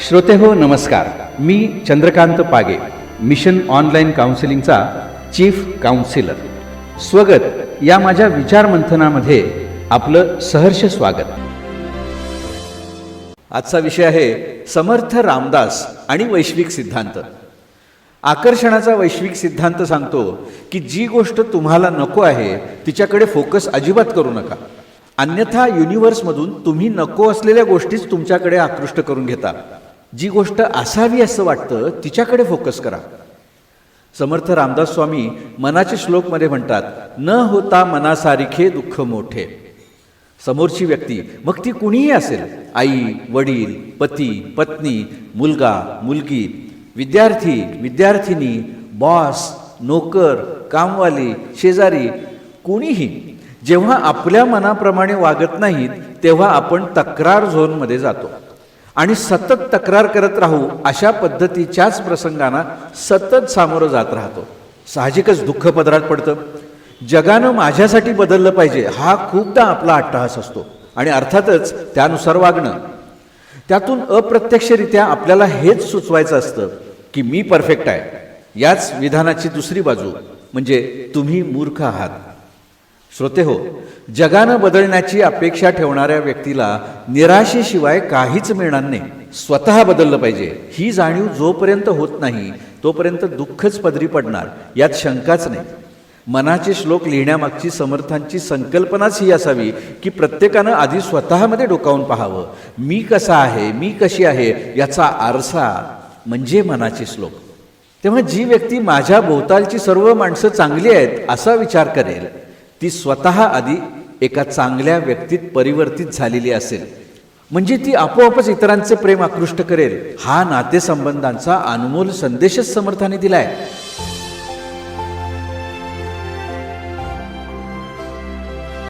श्रोते हो नमस्कार. मी चंद्रकांत पागे मिशन ऑनलाईन काउन्सिलिंगचा चीफ काउन्सिलर. स्वगत. या माझ्या विचार मंथनामध्ये आपलं सहर्ष स्वागत. आजचा विषय आहे समर्थ रामदास आणि वैश्विक सिद्धांत. आकर्षणाचा वैश्विक सिद्धांत सांगतो की जी गोष्ट तुम्हाला नको आहे तिच्याकडे फोकस अजिबात करू नका. अन्यथा युनिव्हर्समधून तुम्ही नको असलेल्या गोष्टीच तुमच्याकडे आकृष्ट करून घेता. जी गोष्ट असावी असं वाटतं तिच्याकडे फोकस करा. समर्थ रामदास स्वामी मनाचे श्लोकमध्ये म्हणतात न होता मनासारखे दुःख मोठे. समोरची व्यक्ती मग ती कुणीही असेल? आई वडील पती पत्नी मुलगा मुलगी विद्यार्थी विद्यार्थिनी बॉस नोकर कामवाली शेजारी कुणीही जेव्हा आपल्या मनाप्रमाणे वागत नाहीत तेव्हा आपण तक्रार झोनमध्ये जातो. आणि सतत तक्रार करत राहू अशा पद्धतीच्याच प्रसंगांना सतत सामोरं जात राहतो. साहजिकच दुःख पदरात पडतं. जगानं माझ्यासाठी बदललं पाहिजे हा खूपदा आपला अट्टहास असतो. आणि अर्थातच त्यानुसार वागणं. त्यातून अप्रत्यक्षरित्या आपल्याला हेच सुचवायचं असतं की मी परफेक्ट आहे. याच विधानाची दुसरी बाजू म्हणजे तुम्ही मूर्ख आहात. श्रोते हो जगानं बदलण्याची अपेक्षा ठेवणाऱ्या व्यक्तीला निराशेशिवाय काहीच मिळणार नाही. स्वतः बदललं पाहिजे. ही जाणीव जोपर्यंत होत नाही तोपर्यंत दुःखच पदरी पडणार. यात शंकाच नाही. मनाचे श्लोक लिहिण्यामागची समर्थांची संकल्पनाच ही असावी की प्रत्येकानं आधी स्वतःमध्ये डोकावून पाहावं. मी कसा आहे मी कशी आहे याचा आरसा म्हणजे मनाचे श्लोक. तेव्हा जी व्यक्ती माझ्या भोवतालची सर्व माणसं चांगली आहेत असा विचार करेल. ती स्वतः आधी एका चांगल्या व्यक्तीत परिवर्तित झालेली असेल. म्हणजे ती आपोआपच इतरांचे प्रेम आकृष्ट करेल. हा नातेसंबंधांचा अनमोल संदेशच समर्थाने दिलाय.